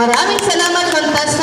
Maraming salamat, Fantasma.